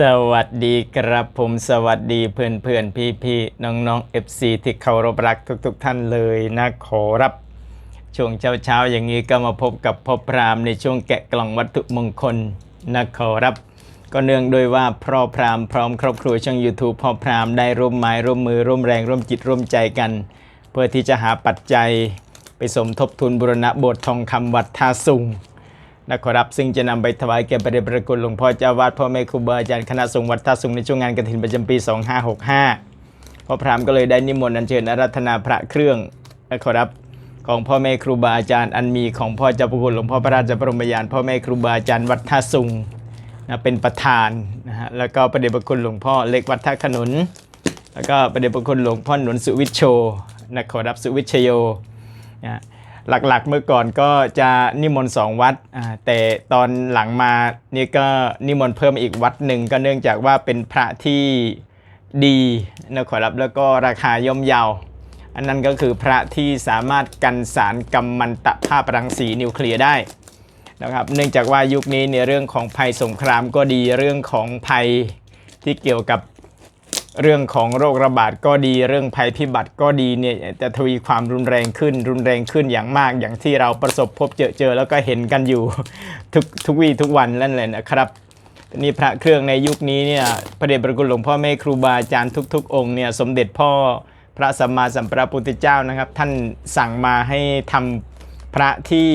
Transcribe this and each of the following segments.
สวัสดีครับผมสวัสดีเพื่อนเพื่อนพี่พี่น้องน้องๆ FC ที่เคารพรักทุกๆท่านเลยนะขอรับ ช่วงเช้าเช้าอย่างนี้ก็มาพบกับพ่อพรามในช่วงแกะกล่องวัตถุมงคลนะขอรับ ก็เนื่องด้วยว่าพ่อพรามพร้อมครอบครัวช่อง YouTube พ่อพรามได้ร่วมไม้ร่วมมือร่วมแรงร่วมจิตร่วมใจกัน เพื่อที่จะหาปัจจัยไปสมทบทุนบุรณะโบสถ์ทองคำวัดท่าสุง นะครับซึ่งจะนำไปถวายแก่พระเดชพระคุณหลวงพ่อเจ้าวาดพ่อแม่ครูบาอาจารย์คณะสงฆ์วัดท่าสุงในช่วงงานกฐินประจำปี 2565พ่อพรามก็เลยได้นิมนต์อัญเชิญอารัธนาพระเครื่องนะครับของพ่อแม่ครูบาอาจารย์อันมีของพ่อเจ้าพระคุณหลวงพ่อพระราชบรมยานพ่อแม่ครูบาอาจารย์วัดท่าสุงนะเป็นประธานนะฮะแล้วก็พระเดชพระคุณหลวงพ่อเล็กวัดท่าขนุน แล้วก็พระเดชพระคุณหลวงพ่อหนุนสุวิชโชนะครับสุวิชโยนะ หลักๆเมื่อก่อนก็จะนิมนต์สองวัดอ่าแต่ตอนหลังมานี่ก็นิมนต์เพิ่มอีกวัดหนึ่งก็เนื่องจากว่าเป็นพระที่ดีนะขอรับแล้วก็ราคาย่อมเยาวอันนั้นก็คือพระที่สามารถกันสารกัมมันตภาพรังสีนิวเคลียร์ได้นะครับเนื่องจากว่ายุคนี้ในเรื่องของภัยสงครามก็ดีเรื่องของภัยที่เกี่ยวกับ เรื่องของโรคระบาดก็ดี เรื่องภัยพิบัติก็ดีเนี่ยจะทวีความรุนแรงขึ้น รุนแรงขึ้นอย่างมาก อย่างที่เราประสบพบเจอเจอแล้วก็เห็นกันอยู่ทุกทุกวี่ทุกวันนั่นแหละนะครับนี่พระเครื่องในยุคนี้เนี่ยพระเดชพระคุณหลวงพ่อแม่ครูบาอาจารย์ทุก ๆ องค์เนี่ยสมเด็จพ่อพระสัมมาสัมพุทธเจ้านะครับ ท่านสั่งมาให้ทำพระที่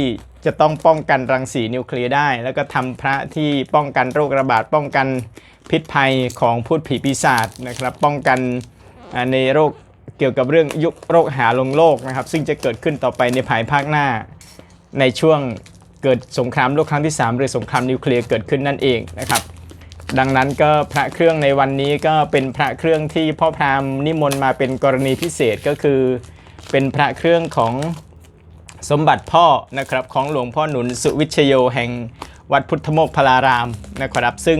จะต้องป้องกันรังสีนิวเคลียร์ได้ แล้วก็ทำพระที่ป้องกันโรคระบาดป้องกัน พิษภัยของพูดผีปีศาจนะครับ ป้องกันในโรคเกี่ยวกับเรื่องยุคโรคหาลงโลกนะครับ ซึ่งจะเกิดขึ้นต่อไปในภายภาคหน้า ในช่วงเกิดสงครามโลกครั้งที่ 3 หรือสงครามนิวเคลียร์เกิดขึ้นนั่นเองนะครับ ดังนั้นก็พระเครื่องในวันนี้ก็เป็นพระเครื่องที่พ่อพราหมณ์นิมนต์มาเป็นกรณีพิเศษก็คือ เป็นพระเครื่องของสมบัติพ่อนะครับของหลวงพ่อหนุนสุวิชโยแห่งวัดพุทธโมกขลารามนะครับ ซึ่ง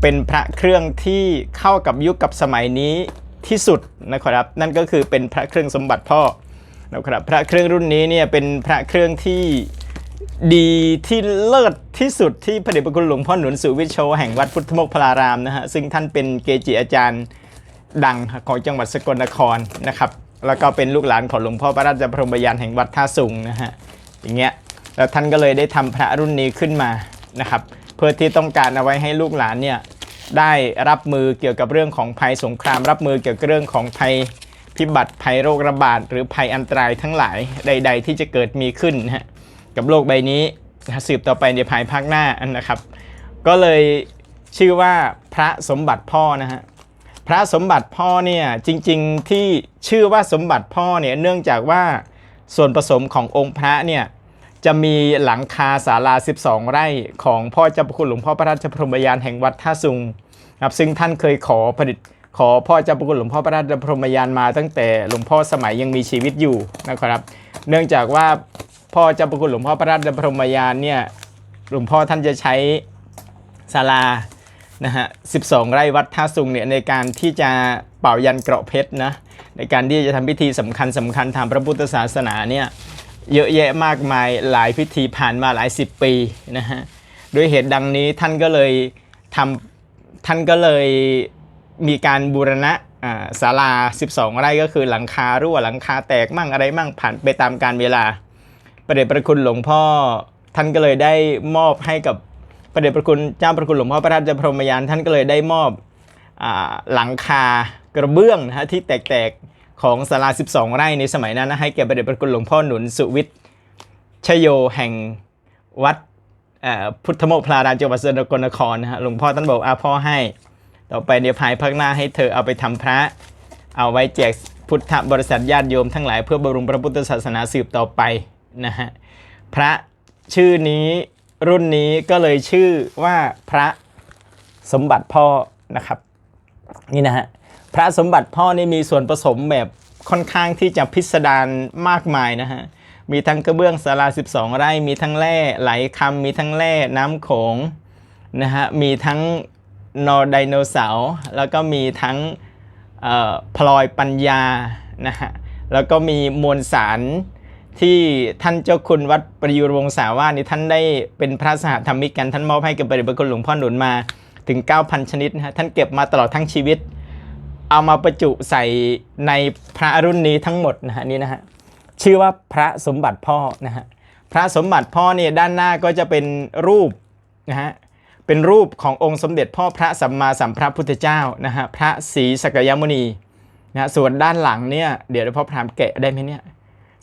เป็นพระเครื่องที่เข้ากับยุคกับสมัยนี้ที่สุดนะครับ นั่นก็คือเป็นพระเครื่องสมบัติพ่อนะครับพระเครื่องรุ่นนี้เนี่ยเป็นพระเครื่องที่ดีที่เลิศที่สุดที่พระเดชพระคุณหลวงพ่อหนุนสุวิชโชแห่งวัดพุทธมกขลารามนะฮะซึ่งท่านเป็นเกจิอาจารย์ดังของจังหวัดสกลนครนะครับแล้วก็เป็นลูกหลานของหลวงพ่อพระราชบรมยานแห่งวัดท่าสุงนะฮะอย่างเงี้ยแล้วท่านก็เลยได้ทำพระรุ่นนี้ขึ้นมานะครับ เพื่อที่ต้องการเอาไว้ให้ลูกหลานเนี่ยได้รับมือเกี่ยวกับเรื่องของภัยสงคราม รับมือเกี่ยวกับเรื่องของภัยพิบัติภัยโรคระบาดหรือภัยอันตรายทั้งหลายใด ๆ ที่จะเกิดมีขึ้นนะฮะกับโลกใบนี้สืบต่อไปในภายภาคหน้านะครับ ก็เลยชื่อว่าพระสมบัติพ่อนะฮะพระสมบัติพ่อเนี่ยจริงๆที่ชื่อว่าสมบัติพ่อเนี่ยเนื่องจากว่าส่วนผสมขององค์พระเนี่ย จะมีหลังคาศาลา 12 ไร่ของพ่อเจ้าพระคุณหลวงพ่อพระราชพรหมยานแห่งวัดท่าสุงครับซึ่งท่านเคยขอผลิตขอพ่อเจ้าพระคุณหลวงพ่อพระราชพรหมยานมาตั้งแต่หลวงพ่อสมัยยังมีชีวิตอยู่นะครับ เนื่องจากว่าพ่อเจ้าพระคุณหลวงพ่อพระราชพรหมยานเนี่ยหลวงพ่อท่านจะใช้ศาลานะฮะ12 ไร่วัดท่าสุงเนี่ยในการที่จะเป่ายันเกราะเพชรนะในการที่จะทำพิธีสำคัญสำคัญทางพระพุทธศาสนาเนี่ย เยอะแยะมากมายหลายพิธีผ่านมาหลายสิบปีนะฮะด้วยเหตุดังนี้ท่านก็เลยทำท่านก็เลยมีการบูรณะอ่าศาลา 12 ไร่ก็คือหลังคารั่วหลังคาแตกมั่งอะไรมั่งผ่านไปตามการเวลา ประเดชประคุณหลวงพ่อ ท่านก็เลยได้มอบให้กับพระเดชประคุณเจ้าประคุณหลวงพ่อพระราชพรหมยานท่านก็เลยได้มอบอหลังคากระเบื้องนะฮะที่แตกๆ ของศาลา 12 ไร่ในสมัยนั้นนะให้แก่พระเดชประคุณหลวงพ่อหนุนสุวิทย์ชโยแห่งวัดพุทธโมกขลารามจังหวัดสกลนครนะฮะหลวงพ่อท่านบอกอาพ่อให้ ต่อไปเดี๋ยวภายภาคหน้าให้เธอเอาไปทำพระ เอาไว้แจกพุทธบริษัทญาติโยมทั้งหลายเพื่อบำรุงพระพุทธศาสนาสืบต่อไปนะฮะพระชื่อนี้รุ่นนี้ก็เลยชื่อว่าพระสมบัติพ่อนะครับ นี่นะฮะ พระสมบัติพ่อนี่มีส่วนผสมแบบค่อนข้างที่จะพิสดารมากมายนะฮะ มีทั้งกระเบื้องศาลา 12 ไร่ มีทั้งแร่ไหลคำมีทั้งแร่น้ำโขงนะฮะ มีทั้งนอไดโนเสาร์แล้วก็มีทั้งพลอยปัญญานะฮะ แล้วก็มีมวลสารที่ท่านเจ้าคุณวัดประยุรวงศาวาสนี่ท่านได้เป็นพระสหธรรมิกกันท่านมอบให้กับพระเดชพระคุณหลวงพ่อหนุนมาถึง 9,000 ชนิดนะฮะท่านเก็บมาตลอดทั้งชีวิต เอามาประจุใส่ในพระรุ่นนี้ทั้งหมดนะฮะนี่นะฮะชื่อว่าพระสมบัติพ่อนะฮะพระสมบัติพ่อเนี่ยด้านหน้าก็จะเป็นรูปนะฮะเป็นรูปขององค์สมเด็จพ่อพระสัมมาสัมพุทธเจ้านะฮะพระศรีสกยมุนีนะฮะส่วนด้านหลังเนี่ยเดี๋ยวพ่อพรามแกะได้ไหมเนี่ย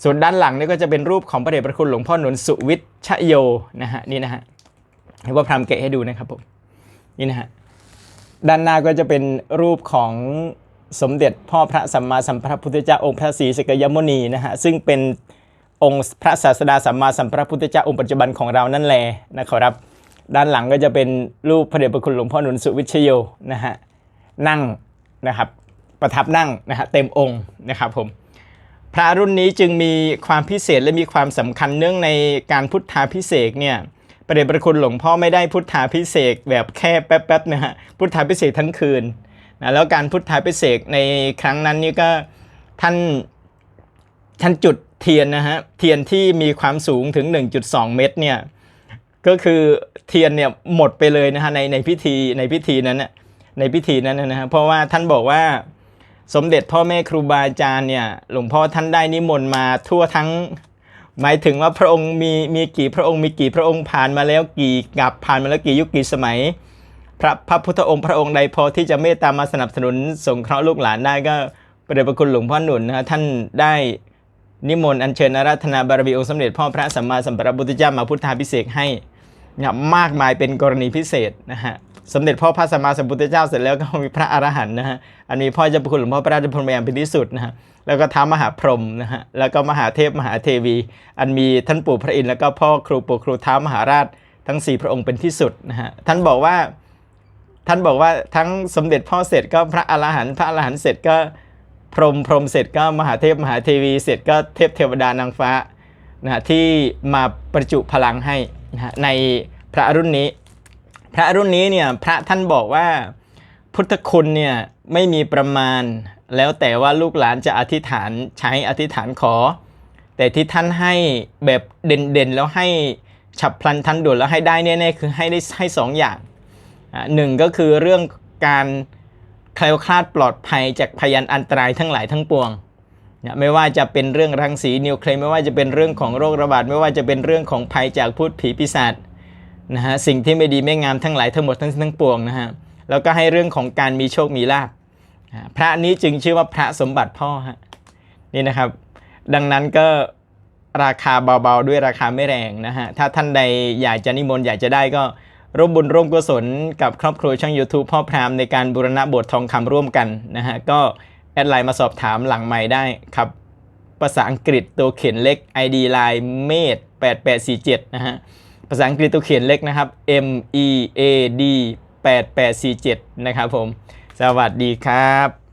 ส่วนด้านหลังเนี่ยก็จะเป็นรูปของพระเดชพระคุณหลวงพ่อหนุนสุวิทชโยนะฮะนี่นะฮะให้พ่อพรามแกะให้ดูนะครับผมนี่นะฮะ ด้านหน้าก็จะเป็นรูปของสมเด็จพ่อพระสัมมาสัมพุทธเจ้าองค์พระศรีสกยมุนีนะฮะซึ่งเป็นองค์พระศาสดาสัมมาสัมพุทธเจ้าองค์ปัจจุบันของเรานั่นแหละนะครับ ด้านหลังก็จะเป็นรูปพระเดชพระคุณหลวงพ่อหนุนสุวิชโยนะฮะนั่งนะครับประทับนั่งนะฮะเต็มองค์นะครับผมพระรุ่นนี้จึงมีความพิเศษและมีความสำคัญเนื่องในการพุทธาพิเศษเนี่ย พระเดชพระคุณหลวงพ่อไม่ได้พุทธาพิเศษแบบแค่แป๊บๆนะฮะพุทธาพิเศษทั้งคืนนะแล้วการพุทธาพิเศษในครั้งนั้นนี่ก็ท่านท่านจุดเทียนนะฮะเทียนที่มีความสูงถึง 1.2 เมตรเนี่ยก็คือเทียนเนี่ยหมดไปเลยนะฮะในในพิธีในพิธีนั้นน่ะในพิธีนั้นนะฮะเพราะว่าท่านบอกว่าสมเด็จพ่อแม่ครูบาอาจารย์เนี่ยหลวงพ่อท่านได้นิมนต์มาทั่วทั้ง หมายถึงว่าพระองค์มีมีกี่พระองค์มีกี่พระองค์ผ่านมาแล้วกี่กับผ่านมาแล้วกี่ยุคกี่สมัย พระพระพุทธองค์พระองค์ใดพอที่จะเมตตามาสนับสนุนสงเคราะห์ลูกหลานได้ก็ประเดชพระคุณหลวงพ่อหนุนนะฮะท่านได้นิมนต์อัญเชิญอาราธนาบารมีองค์สมเด็จพ่อพระสัมมาสัมพุทธเจ้ามาพุทธาพิเศษให้นะมากมายเป็นกรณีพิเศษนะฮะ สมเด็จพ่อพระสัมมาสัมพุทธเจ้าเสร็จแล้วก็มีพระอรหันต์นะฮะ อันนี้พ่อเจ้าคุณหลวงพ่อพระราชพรหมยานเป็นที่สุดนะฮะ แล้วก็ท้ามหาพรหมนะฮะ แล้วก็มหาเทพมหาเทวี อันมีท่านปู่พระอินทร์แล้วก็พ่อครูปู่ครูท้ามหาราชทั้ง 4 พระองค์เป็นที่สุดนะฮะ ท่านบอกว่า ท่านบอกว่าทั้งสมเด็จพ่อเสร็จก็พระอรหันต์ พระอรหันต์เสร็จก็พรหม พรหมเสร็จก็มหาเทพมหาเทวี เสร็จก็เทพเทวดานางฟ้านะฮะที่มาประจุพลังให้นะฮะในพระรุ่นนี้ พระรุ่นนี้เนี่ยพระท่านบอกว่าพุทธคุณเนี่ยไม่มีประมาณ แล้วแต่ว่าลูกหลานจะอธิษฐานใช้อธิษฐานขอ แต่ที่ท่านให้แบบเด่นๆ แล้วให้ฉับพลันทันด่วนแล้วให้ได้แน่ๆคือให้ได้ให้สองอย่างหนึ่งก็คือเรื่องการแคล้วคลาดปลอดภัยจากพยันอันตรายทั้งหลายทั้งปวงไม่ว่าจะเป็นเรื่องรังสีนิวเคลียร์ไม่ว่าจะเป็นเรื่องของโรคระบาดไม่ว่าจะเป็นเรื่องของภัยจากพูดผีปีศาจ นะฮะสิ่งที่ไม่ดีไม่งามทั้งหลายทั้งหมดทั้งสิ้นทั้งปวงนะฮะแล้วก็ให้เรื่องของการมีโชคมีลาภพระนี้จึงชื่อว่าพระสมบัติพ่อฮะนี่นะครับ ดังนั้นก็ราคาเบาๆ ด้วยราคาไม่แรงนะฮะถ้าท่านใดอยากจะนิมนต์อยากจะได้ก็ร่วมบุญร่วมกุศลกับครอบครัวช่าง YouTube พ่อพรามในการบูรณะบสถ์ทองคำร่วมกันนะฮะก็แอดไลน์มาสอบถามหลังใหม่ได้ครับ ภาษาอังกฤษตัวเขียนเล็ก ID line เมด8847 นะฮะ ภาษาอังกฤษตัวเขียนเล็กนะครับ M E A D 8847 นะครับผม สวัสดีครับ